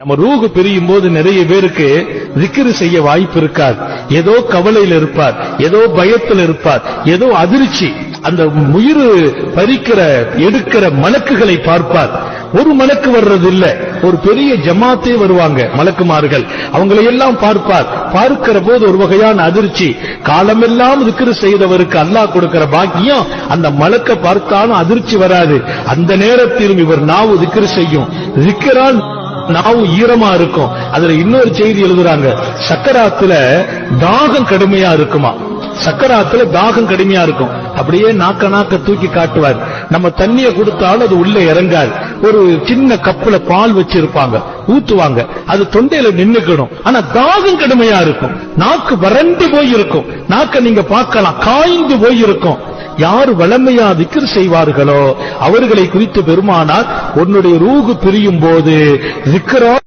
நம்ம ரூகு பிரியும் போது நிறைய பேருக்கு விக்கிரி செய்ய வாய்ப்பு இருக்காது ஏதோ கவலையில் இருப்பார் ஏதோ பயத்தில் இருப்பார் ஏதோ அதிர்ச்சி அந்த உயிர் பறிக்கிற எடுக்கிற மலக்குகளை பார்ப்பார். ஒரு மலக்கு வர்றது இல்ல ஒரு பெரிய ஜமாத்தே வருவாங்க மலக்குமார்கள். அவங்களை எல்லாம் பார்ப்பார். பார்க்கிற போது ஒரு வகையான அதிர்ச்சி. காலமெல்லாம் திக்ரு செய்தவருக்கு அல்லாஹ் கொடுக்கிற பாக்கியம் அந்த மலக்க பார்த்தாலும் அதிர்ச்சி வராது. அந்த நேரத்திலும் இவர் நாவு திக்ரு செய்யும். திக்ரால் நாவு ஈரமா இருக்கும். அதுல இன்னொரு செய்தி எழுதுறாங்க. சக்கராத்துல தாகம் கடுமையா இருக்குமா? சக்கராத்துல தாகம் கடுமையா இருக்கும். அப்படியே நாக்க நாக்க தூக்கி காட்டுவார். நம்ம தண்ணிய கொடுத்தாலும் அது உள்ள இறங்காது. ஒரு சின்ன கப்புல பால் வச்சிருப்பாங்க. ஊத்துவாங்க. அது தொண்டையில நின்னுக்கணும் ஆனா தாகம் கடுமையா இருக்கும். நாக்கு வறண்டு போய் இருக்கும் நாக்க நீங்க பார்க்கலாம். காய்ந்து போய் இருக்கும் யார் வளமையா திக்ர் செய்வார்களோ அவர்களை குறித்து பெருமானார் உன்னுடைய ரூகு பிரியும் போது திக்ரா